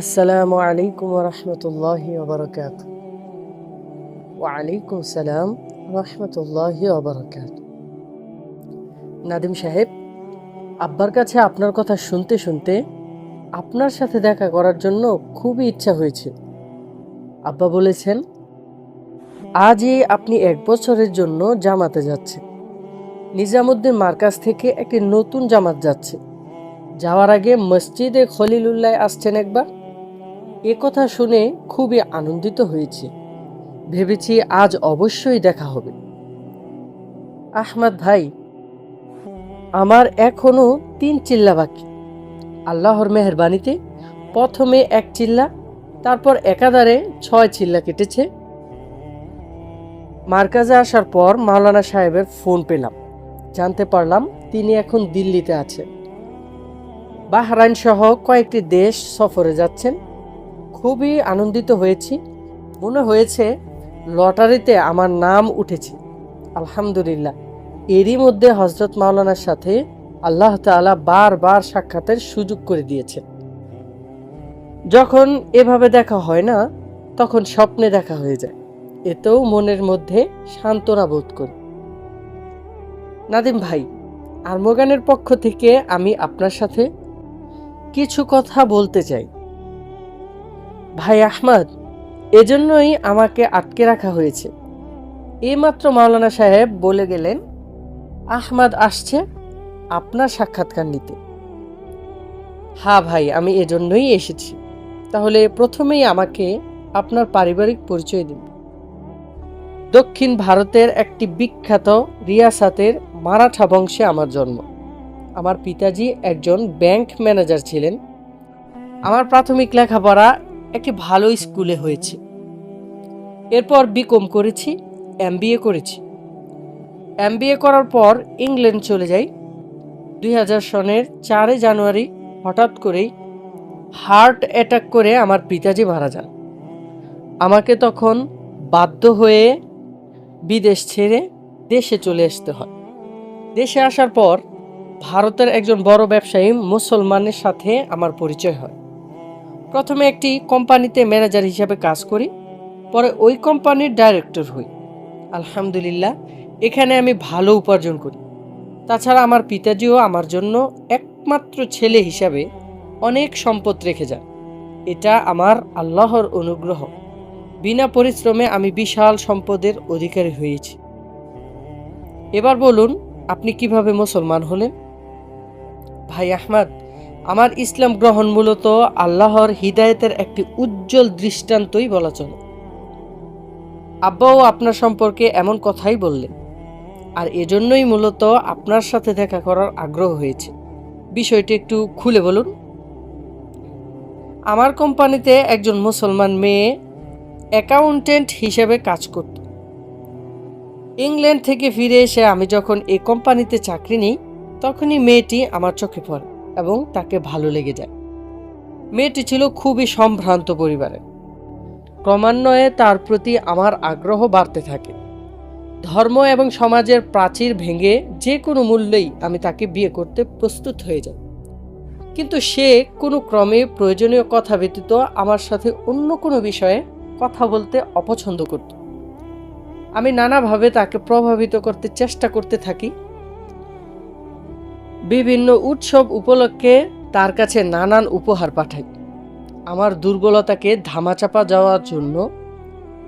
আসসালামু আলাইকুম রহমতুল্লাহ ওবরকাত ওয়ালাইকুম সালাম রহমতুল্লাহ ওবরকাত নাদিম সাহেব, আব্বার কাছে আপনার কথা শুনতে শুনতে আপনার সাথে দেখা করার জন্য খুবই ইচ্ছা হয়েছে। আব্বা বলেছেন, আজই আপনি এক বছরের জন্য জামাতে যাচ্ছেন। নিজামুদ্দিন মার্কাজ থেকে একটি নতুন জামাত যাচ্ছে। যাওয়ার আগে মসজিদে খলিলুল্লাহ আসছেন একবার। কথা শুনে খুবই আনন্দিত হয়েছি। ভেবেছি আজ অবশ্যই দেখা হবে। আহমদ ভাই, আমার এখনও তিন চিল্লা বাকি। আল্লাহর মেহরবানিতে প্রথমে এক চিল্লা, তারপর একাধারে ছয় চিল্লা কেটেছে। মার্কাজে আসার পর মাওলানা সাহেবের ফোন পেলাম। জানতে পারলাম তিনি এখন দিল্লিতে আছেন। বাহরাইন সহ কয়েকটি দেশ সফরে যাচ্ছেন। খুবই আনন্দিত হয়েছি। মনে হয়েছে, লটারিতে আমার নাম উঠেছে। আলহামদুলিল্লাহ। এরই মধ্যে হজরত মাওলানার সাথে আল্লাহ তাআলা বারবার সাক্ষাতের সুযোগ করে দিয়েছেন। যখন এভাবে দেখা হয় না, তখন স্বপ্নে দেখা হয়ে যায়। এতেও মনের মধ্যে সান্ত্বনা বোধ করি। নাদিম ভাই, আর্মগানের পক্ষ থেকে আমি আপনার সাথে কিছু কথা বলতে চাই। ভাই আহমদ, এজন্যই আমাকে আটকে রাখা হয়েছে। এইমাত্র মাওলানা সাহেব বলে গেলেন, আহমদ আসছে আপনার সাক্ষাৎকার নিতে। হ্যাঁ ভাই, আমি এজন্যই এসেছি। তাহলে প্রথমেই আমাকে আপনার পারিবারিক পরিচয় দিন। দক্ষিণ ভারতের একটি বিখ্যাত রিয়াসাতের মারাঠা বংশে আমার জন্ম। আমার পিতাজি একজন ব্যাংক ম্যানেজার ছিলেন। আমার প্রাথমিক লেখাপড়া একটি ভালো স্কুলে হয়েছে। এরপর বিকম করেছি এমবিএ করেছি। এমবিএ করার পর ইংল্যান্ড চলে যাই। দুই হাজার সনের চারই জানুয়ারি হঠাৎ করেই হার্ট অ্যাটাক করে আমার পিতাজি মারা যান। আমাকে তখন বাধ্য হয়ে বিদেশ ছেড়ে দেশে চলে আসতে হয়। দেশে আসার পর ভারতের একজন বড় ব্যবসায়ী মুসলমানের সাথে আমার পরিচয় হয়। প্রথমে একটি কোম্পানিতে ম্যানেজার হিসাবে কাজ করি, পরে ওই কোম্পানির ডাইরেক্টর হই। আলহামদুলিল্লাহ, এখানে আমি ভালো উপার্জন করি। তাছাড়া আমার পিতাজিও আমার জন্য একমাত্র ছেলে হিসাবে অনেক সম্পদ রেখে যান। এটা আমার আল্লাহর অনুগ্রহ। বিনা পরিশ্রমে আমি বিশাল সম্পদের অধিকারী হয়েছি। এবার বলুন, আপনি কীভাবে মুসলমান হলেন? ভাই আহমদ আমার ইসলাম গ্রহণ মূলত আল্লাহর হিদায়তের একটি উজ্জ্বল দৃষ্টান্তই বলা চলে। আব্বাও আপনার সম্পর্কে এমন কথাই বললেন, আর এজন্যই মূলত আপনার সাথে দেখা করার আগ্রহ হয়েছে। বিষয়টি একটু খুলে বলুন। আমার কোম্পানিতে একজন মুসলমান মেয়ে অ্যাকাউন্টেন্ট হিসেবে কাজ করত। ইংল্যান্ড থেকে ফিরে এসে আমি যখন এই কোম্পানিতে চাকরি নিই, তখনই মেয়েটি আমার চোখে পড়ে। এবং তাকে ভালো লেগে যায়। মেয়েটি ছিল খুবই সম্ভ্রান্ত পরিবারে ক্রমান্বয়ে তার প্রতি আমার আগ্রহ বাড়তে থাকে। ধর্ম এবং সমাজের প্রাচীর ভেঙে যে কোনো মূল্যেই আমি তাকে বিয়ে করতে প্রস্তুত হয়ে যাই। কিন্তু সে কোনো ক্রমে প্রয়োজনীয় কথা ব্যতীত আমার সাথে অন্য কোনো বিষয়ে কথা বলতে অপছন্দ করত। আমি নানাভাবে তাকে প্রভাবিত করতে চেষ্টা করতে থাকি। বিভিন্ন উৎসব উপলক্ষে তার কাছে নানান উপহার পাঠাই। আমার দুর্বলতাকে ধামাচাপা যাওয়ার জন্য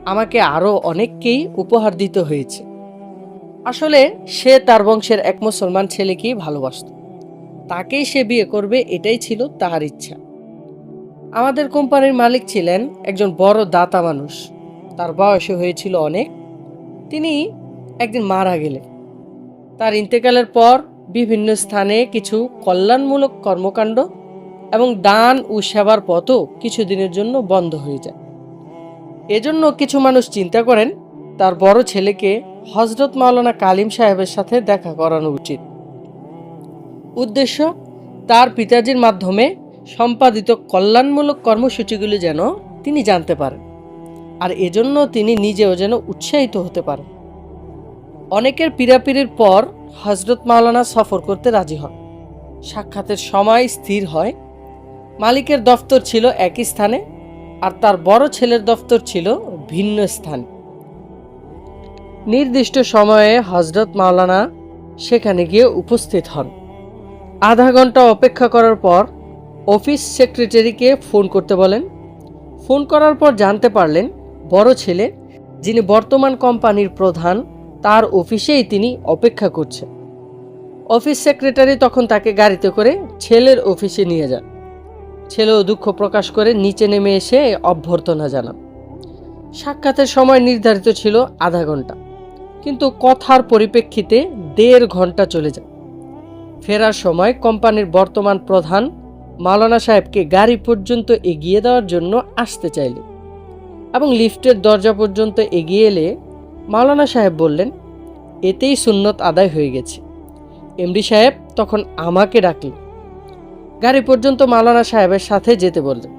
আমাকে আরও অনেককেই উপহার দিতে হয়েছে। আসলে সে তার বংশের এক মুসলমান ছেলেকেই ভালোবাসত। তাকেই সে বিয়ে করবে এটাই ছিল তার ইচ্ছা। আমাদের কোম্পানির মালিক ছিলেন একজন বড় দাতা মানুষ। তার বয়সে হয়েছিল অনেক। তিনি একদিন মারা গেলেন। তার ইন্তেকালের পর বিভিন্ন স্থানে কিছু কল্যাণমূলক কর্মকাণ্ড এবং দান ও সেবার পথও কিছুদিনের জন্য বন্ধ হয়ে যায়। এজন্য কিছু মানুষ চিন্তা করেন, তার বড় ছেলেকে হজরত মাওলানা কালিম সাহেবের সাথে দেখা করানো উচিত। উদ্দেশ্য, তার পিতাজির মাধ্যমে সম্পাদিত কল্যাণমূলক কর্মসূচিগুলি যেন তিনি জানতে পারেন, আর এজন্য তিনি নিজেও যেন উৎসাহিত হতে পারেন। অনেকের পীড়াপিড়ির পর হজরত মাওলানা সফর করতে রাজি হন। সাক্ষাতের সময় স্থির হয়। মালিকের দফতর ছিল একই স্থানে আর তার বড় ছেলের দফতর ছিল ভিন্ন স্থানে। নির্দিষ্ট সময়ে হজরত মাওলানা সেখানে গিয়ে উপস্থিত হন। আধা ঘণ্টা অপেক্ষা করার পর অফিস সেক্রেটারিকে ফোন করতে বলেন। ফোন করার পর জানতে পারলেন বড় ছেলে, যিনি বর্তমান কোম্পানির প্রধান তার অফিসেই তিনি অপেক্ষা করছেন। অফিস সেক্রেটারি তখন তাকে গাড়িতে করে ছেলের অফিসে নিয়ে যান। ছেলেও দুঃখ প্রকাশ করে নিচে নেমে এসে অভ্যর্থনা জানান। সাক্ষাতের সময় নির্ধারিত ছিল আধা ঘণ্টা। কিন্তু কথার পরিপ্রেক্ষিতে দেড় ঘণ্টা চলে যায়। ফেরার সময় কোম্পানির বর্তমান প্রধান মাওলানা সাহেবকে গাড়ি পর্যন্ত এগিয়ে দেওয়ার জন্য আসতে চাইলে এবং লিফটের দরজা পর্যন্ত এগিয়ে এলে মাওলানা সাহেব বললেন, এতেই সুন্নত আদায় হয়ে গেছে। এমডি সাহেব তখন আমাকে ডাকলেন। গাড়ি পর্যন্ত মাওলানা সাহেবের সাথে যেতে বললেন।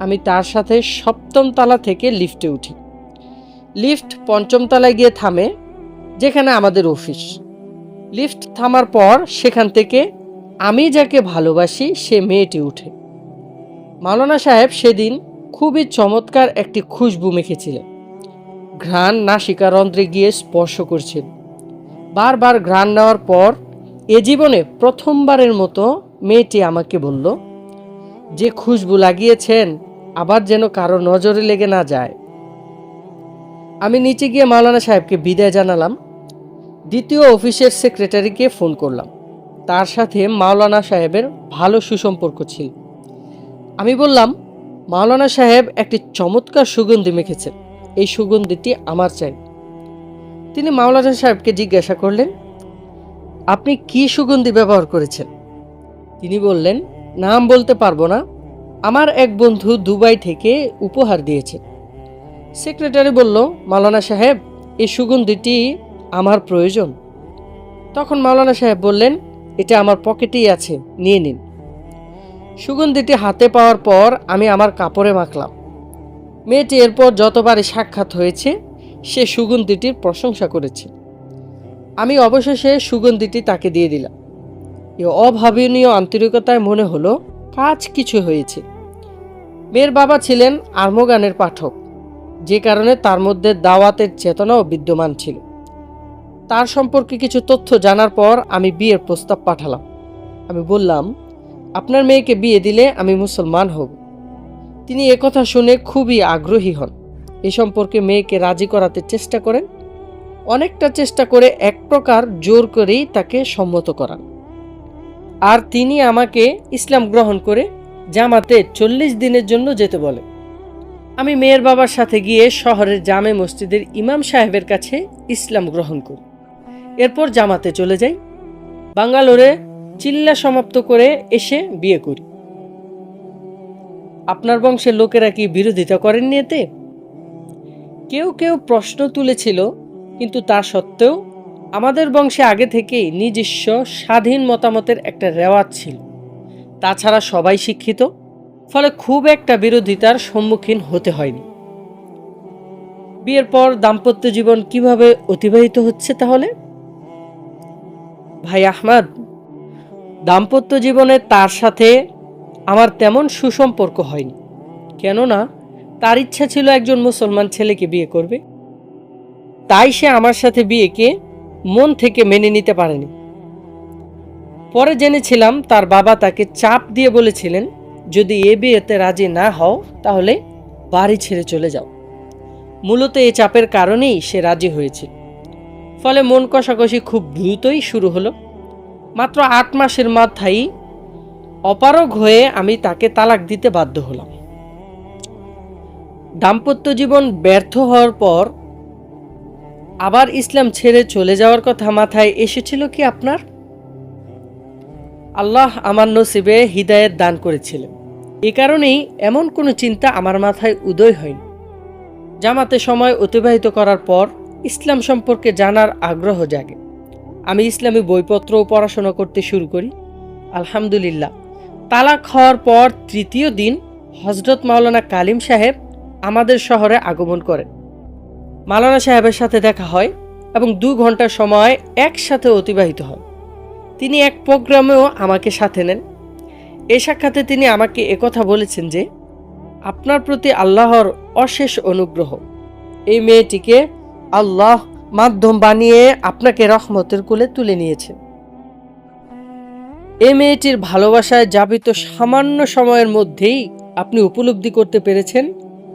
আমি তার সাথে সপ্তম তলা থেকে লিফটে উঠি। লিফট পঞ্চম তলায় গিয়ে থামে, যেখানে আমাদের অফিস। লিফট থামার পর সেখান থেকে আমি যাকে ভালোবাসি, সে মেয়েটি উঠে। মাওলানা সাহেব সেদিন খুবই চমৎকার একটি খুশবু মেখেছিলেন। ঘ্রাণ নাসিকা রন্ধ্রে গিয়ে স্পর্শ করছিল বারবার ঘ্রাণ নেওয়ার পর এ জীবনে প্রথমবারের মতো মেয়েটি আমাকে বলল, যে খুশবু লাগিয়েছেন, আবার যেন কারও নজরে লেগে না যায়। আমি নিচে গিয়ে মাওলানা সাহেবকে বিদায় জানালাম। দ্বিতীয় অফিসের সেক্রেটারিকে ফোন করলাম। তার সাথে মাওলানা সাহেবের ভালো সুসম্পর্ক ছিল। আমি বললাম, মাওলানা সাহেব একটি চমৎকার সুগন্ধি মেখেছেন। এই সুগন্ধিটি আমার চাই। তিনি মাওলানা সাহেবকে জিজ্ঞাসা করলেন, আপনি কি সুগন্ধি ব্যবহার করেছেন? তিনি বললেন, নাম বলতে পারব না। আমার এক বন্ধু দুবাই থেকে উপহার দিয়েছেন সেক্রেটারি বলল, মাওলানা সাহেব, এই সুগন্ধিটি আমার প্রয়োজন। তখন মাওলানা সাহেব বললেন, এটা আমার পকেটেই আছে, নিয়ে নিন। সুগন্ধিটি হাতে পাওয়ার পর আমি আমার কাপড়ে মাখলাম। মেয়েটি এরপর যতবারই সাক্ষাৎ হয়েছে, সে সুগন্ধিটির প্রশংসা করেছে। আমি অবশেষে সুগন্ধিটি তাকে দিয়ে দিলাম। এ অভাবনীয় আন্তরিকতায় মনে হলো কাজ কিছু হয়েছে। মেয়ের বাবা ছিলেন আর্মগানের পাঠক। যে কারণে তার মধ্যে দাওয়াতের চেতনাও বিদ্যমান ছিল। তার সম্পর্কে কিছু তথ্য জানার পর আমি বিয়ের প্রস্তাব পাঠালাম। আমি বললাম, আপনার মেয়েকে বিয়ে দিলে আমি মুসলমান হব। তিনি একথা শুনে খুবই আগ্রহী হন। এ সম্পর্কে মেয়েকে রাজি করাতে চেষ্টা করেন। অনেকটা চেষ্টা করে এক প্রকার জোর করেই তাকে সম্মত করান। আর তিনি আমাকে ইসলাম গ্রহণ করে জামাতে চল্লিশ দিনের জন্য যেতে বলে আমি মেয়ের বাবার সাথে গিয়ে শহরের জামে মসজিদের ইমাম সাহেবের কাছে ইসলাম গ্রহণ করি। এরপর জামাতে চলে যাই। বাঙ্গালোরে চিল্লা সমাপ্ত করে এসে বিয়ে করি। আপনার বংশের লোকেরা কি বিরোধিতা করেননি এতে? কেউ কেউ প্রশ্ন তুলেছিল, কিন্তু তা সত্ত্বেও আমাদের বংশে আগে থেকেই নিজস্ব স্বাধীন মতামতের একটা রেওয়াজ ছিল। তাছাড়া সবাই শিক্ষিত, ফলে খুব একটা বিরোধিতার সম্মুখীন হতে হয়নি। বিয়ের পর দাম্পত্য জীবন কীভাবে অতিবাহিত হচ্ছে তাহলে? ভাই আহমদ, দাম্পত্য জীবনে তার সাথে আমার তেমন সুসম্পর্ক হয়নি। কেননা, তার ইচ্ছা ছিল একজন মুসলমান ছেলেকে বিয়ে করবে। তাই সে আমার সাথে বিয়েকে মন থেকে মেনে নিতে পারেনি। পরে জেনেছিলাম তার বাবা তাকে চাপ দিয়ে বলেছিলেন, যদি এ বিয়েতে রাজি না হও, তাহলে বাড়ি ছেড়ে চলে যাও। মূলত এ চাপের কারণেই সে রাজি হয়েছে। ফলে মন কষাকষি খুব দ্রুতই শুরু হলো। মাত্র আট মাসের মাথায় অপারগ হয়ে আমি তাকে তালাক দিতে বাধ্য হলাম। দাম্পত্য জীবন ব্যর্থ হওয়ার পর আবার ইসলাম ছেড়ে চলে যাওয়ার কথা মাথায় এসেছিল কি আপনার? আল্লাহ আমার নসিবে হৃদায়ত দান করেছিলেন। এ কারণেই এমন কোনো চিন্তা আমার মাথায় উদয় হয়নি। জামাতে সময় অতিবাহিত করার পর ইসলাম সম্পর্কে জানার আগ্রহ জাগে। আমি ইসলামী বইপত্রও পড়াশোনা করতে শুরু করি। আলহামদুলিল্লাহ। তালাক হওয়ার পর তৃতীয় দিন হজরত মাওলানা কালিম সাহেব আমাদের শহরে আগমন করেন। মাওলানা সাহেবের সাথে দেখা হয় এবং দু ঘণ্টা সময় একসাথে অতিবাহিত হয় তিনি এক প্রোগ্রামেও আমাকে সাথে নেন। এ সাক্ষাতে তিনি আমাকে একথা বলেছেন যে, আপনার প্রতি আল্লাহর অশেষ অনুগ্রহ। এই মেয়েটিকে আল্লাহ মাধ্যম বানিয়ে আপনাকে রহমতের কোলে তুলে নিয়েছেন। এই মেয়েটির ভালোবাসায় যাবিত সামান্য সময়ের মধ্যেই আপনি উপলব্ধি করতে পেরেছেন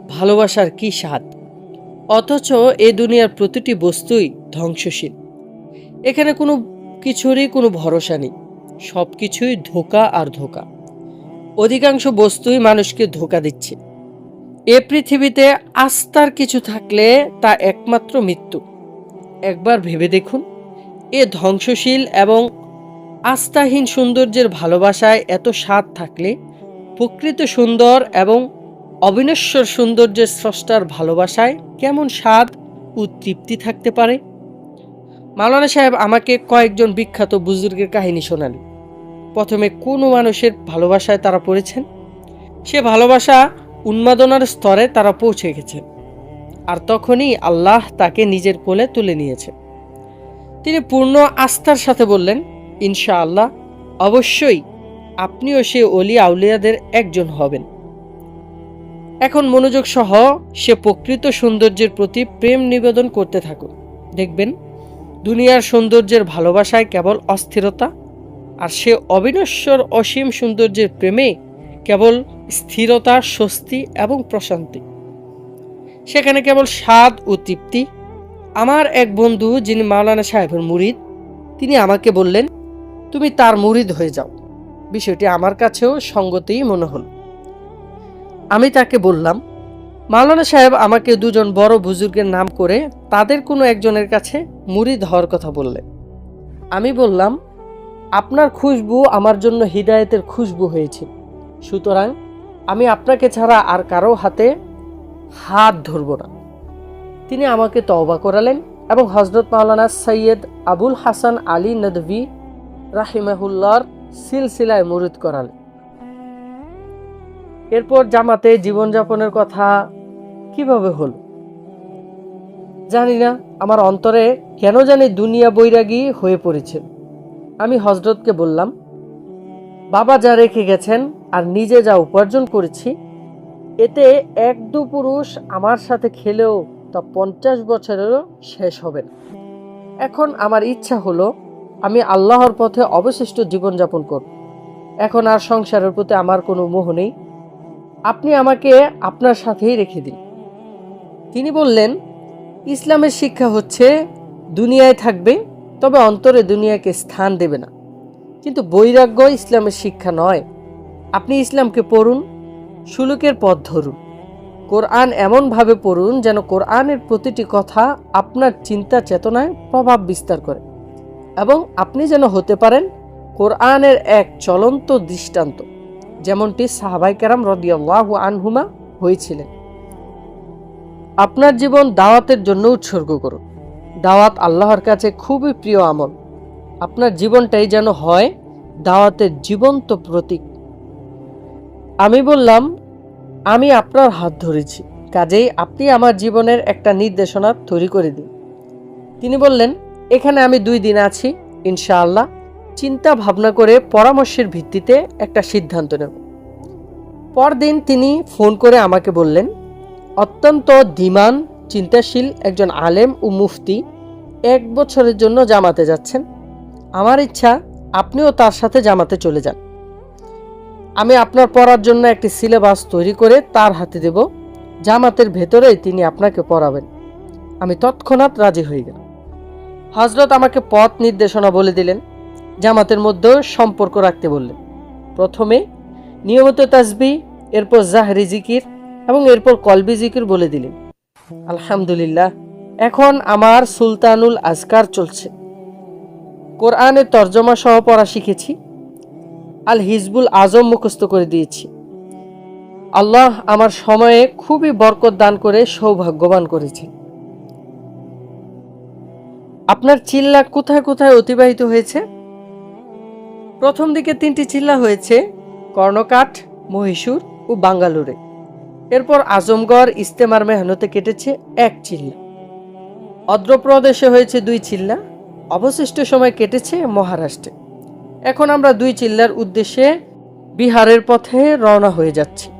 ভালোবাসার কি স্বাদ। অথচ এ দুনিয়ার প্রতিটি বস্তুই ধ্বংসশীল। এখানে কোনো কিছুরই কোনো ভরসা নেই। সব কিছুই ধোকা আর ধোকা। অধিকাংশ বস্তুই মানুষকে ধোকা দিচ্ছে। এ পৃথিবীতে আস্থার কিছু থাকলে তা একমাত্র মৃত্যু। একবার ভেবে দেখুন, এ ধ্বংসশীল এবং আস্থাহীন সৌন্দর্যের ভালোবাসায় এত স্বাদ থাকলে প্রকৃত সুন্দর এবং অবিনশ্বর সৌন্দর্যের স্রষ্টার ভালোবাসায় কেমন স্বাদ ও তৃপ্তি থাকতে পারে? মাওলানা সাহেব আমাকে কয়েকজন বিখ্যাত বুজুর্গের কাহিনী শোনালেন প্রথমে কোন মানুষের ভালোবাসায় তারা পড়েছেন? সে ভালোবাসা উন্মাদনার স্তরে তারা পৌঁছে গেছেন আর তখনই আল্লাহ তাকে নিজের কোলে তুলে নিয়েছে। তিনি পূর্ণ আস্থার সাথে বললেন ইনশাআল্লাহ, অবশ্যই আপনিও সে অলি আউলিয়াদের একজন হবেন। এখন মনোযোগ সহ সে প্রকৃত সৌন্দর্যের প্রতি প্রেম নিবেদন করতে থাকুন। দেখবেন, দুনিয়ার সৌন্দর্যের ভালোবাসায় কেবল অস্থিরতা আর সে অবিনশ্বর অসীম সৌন্দর্যের প্রেমে কেবল স্থিরতা, স্বস্তি এবং প্রশান্তি। সেখানে কেবল স্বাদ ও তৃপ্তি। আমার এক বন্ধু যিনি মাওলানা সাহেবের মুরিদ, তিনি আমাকে বললেন তুমি তার মুরিদ হয়ে যাও। বিষয়টি আমার কাছেও সঙ্গতেই মনে হল। আমি তাকে বললাম, মাওলানা সাহেব আমাকে দুজন বড় বুজুর্গের নাম করে তাদের কোনো একজনের কাছে মুরিদ হওয়ার কথা বললেন। আমি বললাম, আপনার খুশবু আমার জন্য হৃদায়তের খুশবু হয়েছে। সুতরাং আমি আপনাকে ছাড়া আর কারও হাতে হাত ধরব না। তিনি আমাকে তওবা করালেন এবং হজরত মাওলানা সৈয়দ আবুল হাসান আলী নদভি রাহিমাহুল্লার সিলসিলায় মুরিদ করালেন এরপর জামাতে জীবনযাপনের কথা কীভাবে হলো? জানি না, আমার অন্তরে কেন জানি দুনিয়া বৈরাগী হয়ে পড়েছে। আমি হজরতকে বললাম, বাবা যা রেখে গেছেন আর নিজে যা উপার্জন করেছি, এতে এক দু পুরুষ আমার সাথে খেলেও তা পঞ্চাশ বছরেরও শেষ হবে এখন আমার ইচ্ছা হলো আমি আল্লাহর পথে অবশিষ্ট জীবনযাপন করব। এখন আর সংসারের প্রতি আমার কোনো মোহ নেই। আপনি আমাকে আপনার সাথেই রেখে দিন। তিনি বললেন, ইসলামের শিক্ষা হচ্ছে, দুনিয়ায় থাকবে, তবে অন্তরে দুনিয়াকে স্থান দেবে না। কিন্তু বৈরাগ্য ইসলামের শিক্ষা নয়। আপনি ইসলামকে পড়ুন, সুলুকের পথ ধরুন। কোরআন এমনভাবে পড়ুন যেন কোরআনের প্রতিটি কথা আপনার চিন্তা চেতনায় প্রভাব বিস্তার করে। এবং আপনি যেন হতে পারেন কোরআনের এক চলন্ত দৃষ্টান্ত, যেমনটি সাহাবাই কেরাম রদিয়াল্লাহু আনহুমা হয়েছিলেন। আপনার জীবন দাওয়াতের জন্য উৎসর্গ করুন। দাওয়াত আল্লাহর কাছে খুবই প্রিয় আমল। আপনার জীবনটাই যেন হয় দাওয়াতের জীবন্ত প্রতীক। আমি বললাম, আমি আপনার হাত ধরেছি, কাজেই আপনি আমার জীবনের একটা নির্দেশনা তৈরি করে দিন। তিনি বললেন এখানে আমি দুই দিন আছি, ইনশাআল্লাহ। চিন্তা ভাবনা করে পরামর্শের ভিত্তিতে একটা সিদ্ধান্ত নেব। পরদিন তিনি ফোন করে আমাকে বললেন, অত্যন্ত ধীমান, চিন্তাশীল একজন আলেম ও মুফতি এক বছরের জন্য জামাতে যাচ্ছেন। আমার ইচ্ছা, আপনিও তার সাথে জামাতে চলে যান। আমি আপনার পড়ার জন্য একটি সিলেবাস তৈরি করে তার হাতে দেব। জামাতের ভেতরেই তিনি আপনাকে পড়াবেন। আমি তৎক্ষণাৎ রাজি হয়ে গেলাম। হজরত আমাকে পথ নির্দেশনা বলে দিলেন, জামাতের মধ্যেও সম্পর্ক রাখতে বললেন। প্রথমে নিয়মিত তাসবি, এরপর জাহরি জিকির এবং এরপর কলবি জিকির বলে দিলেন। আলহামদুলিল্লাহ, এখন আমার সুলতানুল আজকার চলছে। কোরআনের তর্জমা সহ পড়া শিখেছি, আল হিজবুল আজম মুখস্থ করে দিয়েছি। আল্লাহ আমার সময়ে খুবই বরকত দান করে সৌভাগ্যবান করেছে আপনার চিল্লা কোথায় কোথায় অতিবাহিত হয়েছে? প্রথম দিকে তিনটি চিল্লা হয়েছে, কর্ণকাঠ, মহীশূর ও বাঙ্গালোরে। এরপর আজমগড় ইস্তেমার মেহনতে কেটেছে এক চিল্লা। অন্ধ্রপ্রদেশে হয়েছে দুই চিল্লা, অবশিষ্ট সময় কেটেছে মহারাষ্ট্রে। এখন আমরা দুই চিল্লার উদ্দেশ্যে বিহারের পথে রওনা হয়ে যাচ্ছি।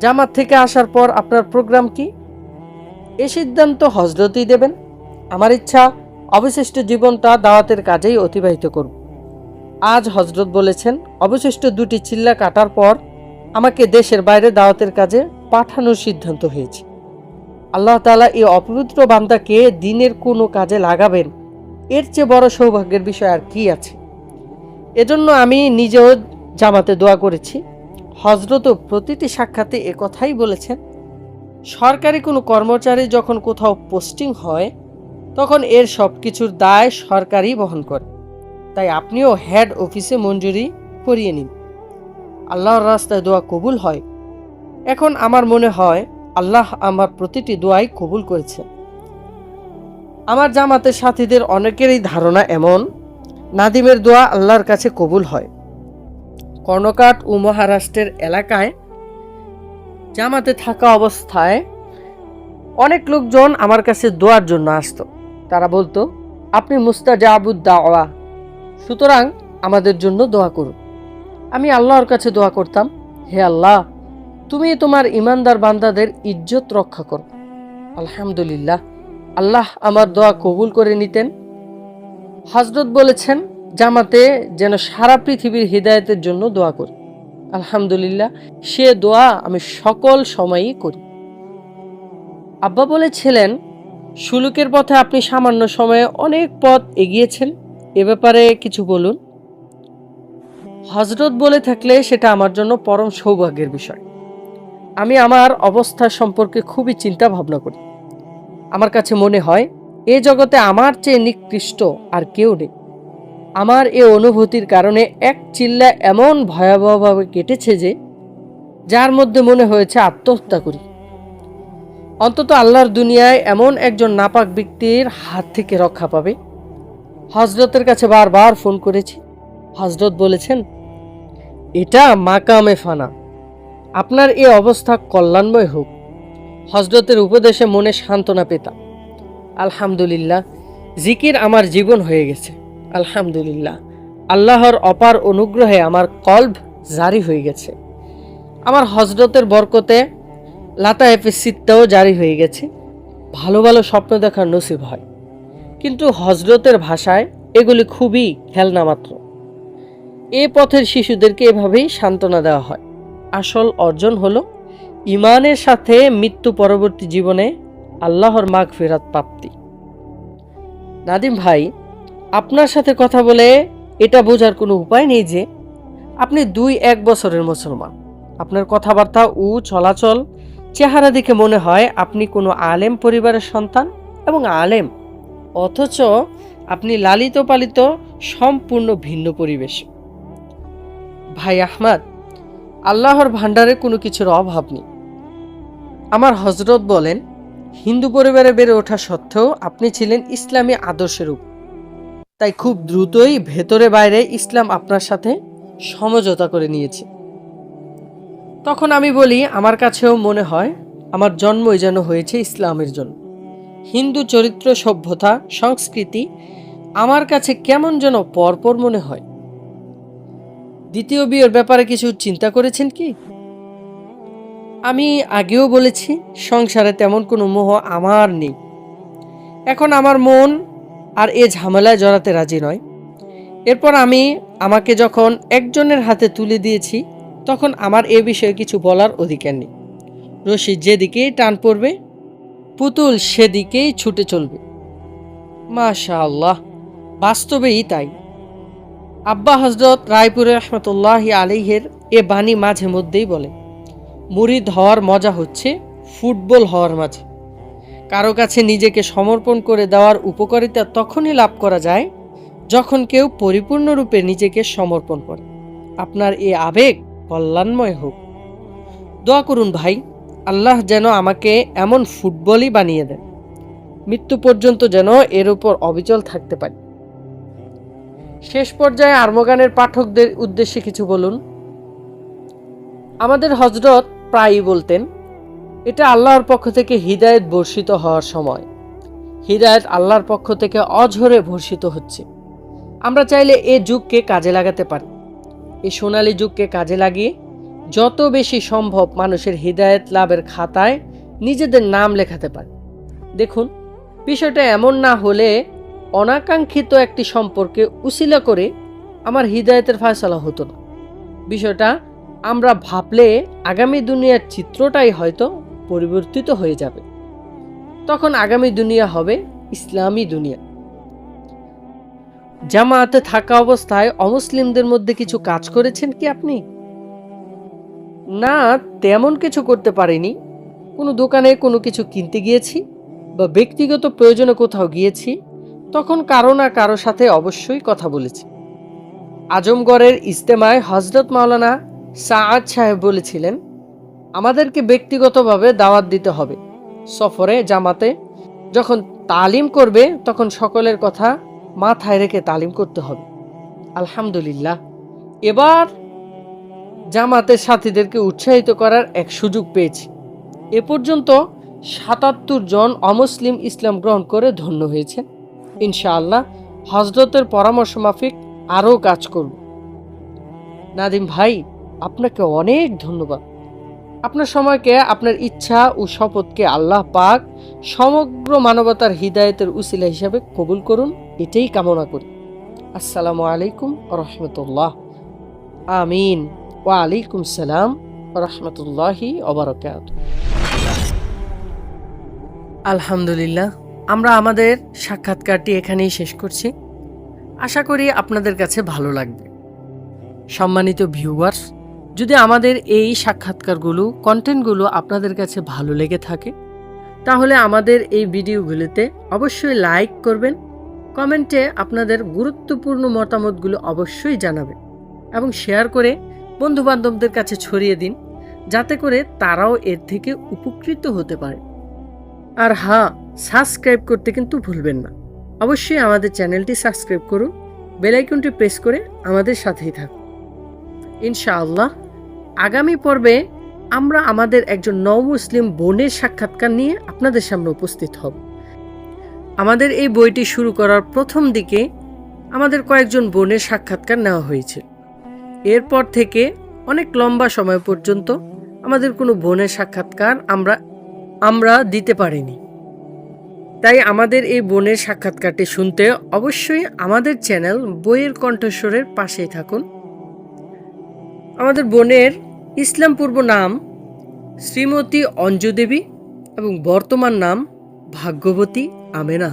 জামাত থেকে আসার পর আপনার প্রোগ্রাম কি? এ সিদ্ধান্ত হজরতই দেবেন। আমার ইচ্ছা অবশিষ্ট জীবনটা দাওয়াতের কাজেই অতিবাহিত করব। আজ হজরত বলেছেন, অবশিষ্ট দুটি চিল্লা কাটার পর আমাকে দেশের বাইরে দাওয়াতের কাজে পাঠানোর সিদ্ধান্ত হয়েছে। আল্লাহ তালা এই অপবিত্র বান্দাকে দিনের কোনো কাজে লাগাবেন, এর চেয়ে বড় সৌভাগ্যের বিষয় আর কি আছে? এজন্য আমি নিজেও জামাতে দোয়া করেছি। হজরতও প্রতিটি সাক্ষাতে কথাই বলেছেন, সরকারি কোনো কর্মচারী যখন কোথাও পোস্টিং হয় তখন এর সব কিছুর দায় সরকারই বহন করে। তাই আপনিও হেড অফিসে মঞ্জুরি করিয়ে নিন। আল্লাহর রাস্তায় দোয়া কবুল হয়। এখন আমার মনে হয় আল্লাহ আমার প্রতিটি দোয়াই কবুল করেছেন। আমার জামাতের সাথীদের অনেকেরই ধারণা এমন, নাদিমের দোয়া আল্লাহর কাছে কবুল হয়। কর্ণকাট ও মহারাষ্ট্রের এলাকায় জামাতে থাকা অবস্থায় অনেক লোকজন আমার কাছে দোয়ার জন্য আসতো। তারা বলতো, আপনি মুস্তাজাবুদ দাওয়া সুতরাং আমাদের জন্য দোয়া করুন। আমি আল্লাহর কাছে দোয়া করতাম, হে আল্লাহ, তুমি তোমার ইমানদার বান্দাদের ইজ্জত রক্ষা করো। আলহামদুলিল্লাহ, আল্লাহ আমার দোয়া কবুল করে নিতেন। হজরত বলেছেন, জামাতে যেন সারা পৃথিবীর হৃদায়তের জন্য দোয়া করি। আলহামদুলিল্লাহ, সে দোয়া আমি সকল সময়ই করি। আব্বা বলেছিলেন সুলুকের পথে আপনি সামান্য সময়ে অনেক পথ এগিয়েছেন। এ ব্যাপারে কিছু বলুন। হজরত বলে থাকলে সেটা আমার জন্য পরম সৌভাগ্যের বিষয়। আমি আমার অবস্থা সম্পর্কে খুবই চিন্তা ভাবনা করি। আমার কাছে মনে হয়, এ জগতে আমার চেয়ে নিকৃষ্ট আর কেউ নেই। আমার এ অনুভূতির কারণে এক চিল্লা এমন ভয়াবহভাবে কেটেছে যে, যার মধ্যে মনে হয়েছে আত্মহত্যা করি। অন্তত আল্লাহর দুনিয়ায় এমন একজন নাপাক ব্যক্তির হাত থেকে রক্ষা পাবে। হজরতের কাছে বারবার ফোন করেছি। হজরত বলেছেন, এটা মাকামে ফানা। আপনার এ অবস্থা কল্যাণময় হোক। হজরতের উপদেশে মনে সান্ত্বনা পেতাম। আলহামদুলিল্লাহ, জিকির আমার জীবন হয়ে গেছে। আলহামদুলিল্লাহ, আল্লাহর অপার অনুগ্রহে আমার কল্ব জারি হয়ে গেছে। আমার হজরতের বরকতে লাতায়েফে সিত্তাও জারি হয়ে গেছে। ভালো ভালো স্বপ্ন দেখার নসিব হয়। কিন্তু হজরতের ভাষায় এগুলি খুবই খেলনা মাত্র। এ পথের শিশুদেরকে এভাবেই সান্ত্বনা দেওয়া হয়। আসল অর্জন হল ইমানের সাথে মৃত্যু পরবর্তী জীবনে আল্লাহর মাগ ফেরাত প্রাপ্তি। নাদিম ভাই, আপনার সাথে কথা বলে এটা বোঝার কোনো উপায় নেই যে, আপনি দুই এক বছরের মুসলমান। আপনার কথাবার্তা ও চলাচল চেহারা দেখে মনে হয় আপনি কোনো আলেম পরিবারের সন্তান এবং আলেম। অথচ আপনি লালিত পালিত, সম্পূর্ণ ভিন্ন পরিবেশ। ভাই আহমদ, আল্লাহর ভাণ্ডারে কোনো কিছুর অভাব নেই। আমার হজরত বলেন, হিন্দু পরিবারে বেড়ে ওঠা সত্ত্বেও আপনি ছিলেন ইসলামী আদর্শের উপর। তাই খুব দ্রুতই ভেতরে বাইরে ইসলাম আপনার সাথে সমঝোতা করে নিয়েছে। তখন আমি বলি, আমার কাছেও মনে হয় আমার জন্মই যেন হয়েছে ইসলামের জন্য। হিন্দু চরিত্র, সভ্যতা, সংস্কৃতি আমার কাছে কেমন যেন পরপর মনে হয়। দ্বিতীয় বিয়ের ব্যাপারে কিছু চিন্তা করেছেন কি? আমি আগেও বলেছি, সংসারে তেমন কোনো মোহ আমার নেই। এখন আমার মন আর এ ঝামেলায় জড়াতে রাজি নয়। এরপর আমি আমাকে যখন একজনের হাতে তুলে দিয়েছি তখন আমার এ বিষয়ে কিছু বলার অধিকার নেই। রশি যেদিকেই টান পড়বে, পুতুল সেদিকেই ছুটে চলবে। মাশা আল্লাহ বাস্তবেই তাই। আব্বা হজরত রায়পুরের রহমতুল্লাহ আলিহের এ বাণী মাঝে মধ্যেই বলে, মুরিদ হওয়ার মজা হচ্ছে ফুটবল হওয়ার মাঝে। কারও কাছে নিজেকে সমর্পণ করে দেওয়ার উপকারিতা তখনই লাভ করা যায় যখন কেউ পরিপূর্ণরূপে নিজেকে সমর্পণ করে। আপনার এ আবেগ কল্যাণময় হোক। দোয়া করুন ভাই, আল্লাহ যেন আমাকে এমন ফুটবলই বানিয়ে দেন। মৃত্যু পর্যন্ত যেন এর উপর অবিচল থাকতে পারি। শেষ পর্যায়ে আর্মগানের পাঠকদের উদ্দেশ্যে কিছু বলুন। আমাদের হজরত প্রায়ই বলতেন, এটা আল্লাহর পক্ষ থেকে হৃদায়ত বর্ষিত হওয়ার সময়। হৃদায়ত আল্লাহর পক্ষ থেকে অঝরে বর্ষিত হচ্ছে। আমরা চাইলে এ যুগকে কাজে লাগাতে পারি। এই সোনালী যুগকে কাজে লাগিয়ে যত বেশি সম্ভব মানুষের হৃদায়ত লাভের খাতায় নিজেদের নাম লেখাতে পারে। দেখুন, বিষয়টা এমন না হলে অনাকাঙ্ক্ষিত একটি সম্পর্কে উসিলা করে আমার হৃদায়তের ফয়সলা হতো না। বিষয়টা আমরা ভাবলে আগামী দুনিয়ার চিত্রটাই হয়তো পরিবর্তিত হয়ে যাবে। তখন আগামী দুনিয়া হবে ইসলামী দুনিয়া। জামায়াতে থাকা অবস্থায় অমুসলিমদের মধ্যে কিছু কাজ করেছেন কি আপনি? না, তেমন কিছু করতে পারিনি। কোনো দোকানে কোনো কিছু কিনতে গিয়েছি বা ব্যক্তিগত প্রয়োজনে কোথাও গিয়েছি, তখন কারও না কারও সাথে অবশ্যই কথা বলেছি। আজমগড়ের ইস্তেমায় হজরত মাওলানা সাআদ সাহেব বলেছিলেন, আমাদেরকে ব্যক্তিগতভাবে দাওয়াত দিতে হবে। সফরে, জামাতে যখন তালিম করবে, তখন সকলের কথা মাথায় রেখে তালিম করতে হবে। আলহামদুলিল্লাহ। এবার জামাতের সাথীদেরকে উৎসাহিত করার এক সুযোগ পেয়েছি। এ পর্যন্ত সাতাত্তর জন অমুসলিম ইসলাম গ্রহণ করে ধন্য হয়েছে। ইনশাআল্লাহ হজরতের পরামর্শ মাফিক আরও কাজ করব। নাদিম ভাই, আপনাকে অনেক ধন্যবাদ। আপনার সময়কে, আপনার ইচ্ছা ও শপথকে আল্লাহ পাক সমগ্র মানবতার হৃদায়তের উসিলা হিসাবে কবুল করুন। এটাই কামনা করি। আসসালামু আলাইকুম রহমতুল্লাহ। আমিন। ওয়ালাইকুম সালাম রহমতুল্লাহি অবরকাত আলহামদুলিল্লাহ। আমরা আমাদের সাক্ষাৎকারটি এখানেই শেষ করছি। আশা করি আপনাদের কাছে ভালো লাগবে। সম্মানিত ভিউয়ার্স যদি আমাদের এই সাক্ষাৎকারগুলো কন্টেন্টগুলো আপনাদের কাছে ভালো লেগে থাকে, তাহলে আমাদের এই ভিডিওগুলিতে অবশ্যই লাইক করবেন কমেন্টে আপনাদের গুরুত্বপূর্ণ মতামতগুলো অবশ্যই জানাবেন এবং শেয়ার করে বন্ধুবান্ধবদের কাছে ছড়িয়ে দিন, যাতে করে তারাও এর থেকে উপকৃত হতে পারে। আর হ্যাঁ সাবস্ক্রাইব করতে কিন্তু ভুলবেন না। অবশ্যই আমাদের চ্যানেলটি সাবস্ক্রাইব করুন বেলাইকনটি প্রেস করে আমাদের সাথেই থাকুন। ইনশাআল্লাহ। আগামী পর্বে আমরা আমাদের একজন নও মুসলিম বোনের সাক্ষাৎকার নিয়ে আপনাদের সামনে উপস্থিত হব। আমাদের এই বইটি শুরু করার প্রথম দিকে আমাদের কয়েকজন বোনের সাক্ষাৎকার নেওয়া হয়েছিল এরপর থেকে অনেক লম্বা সময় পর্যন্ত আমাদের কোনো বোনের সাক্ষাৎকার আমরা আমরা দিতে পারিনি। তাই আমাদের এই বোনের সাক্ষাৎকারটি শুনতে অবশ্যই আমাদের চ্যানেল বইয়ের কণ্ঠস্বরের পাশেই থাকুন। আমাদের বোনের ইসলাম পূর্ব নাম শ্রীমতী অঞ্জু দেবী এবং বর্তমান নাম ভাগ্যবতী আমেনা।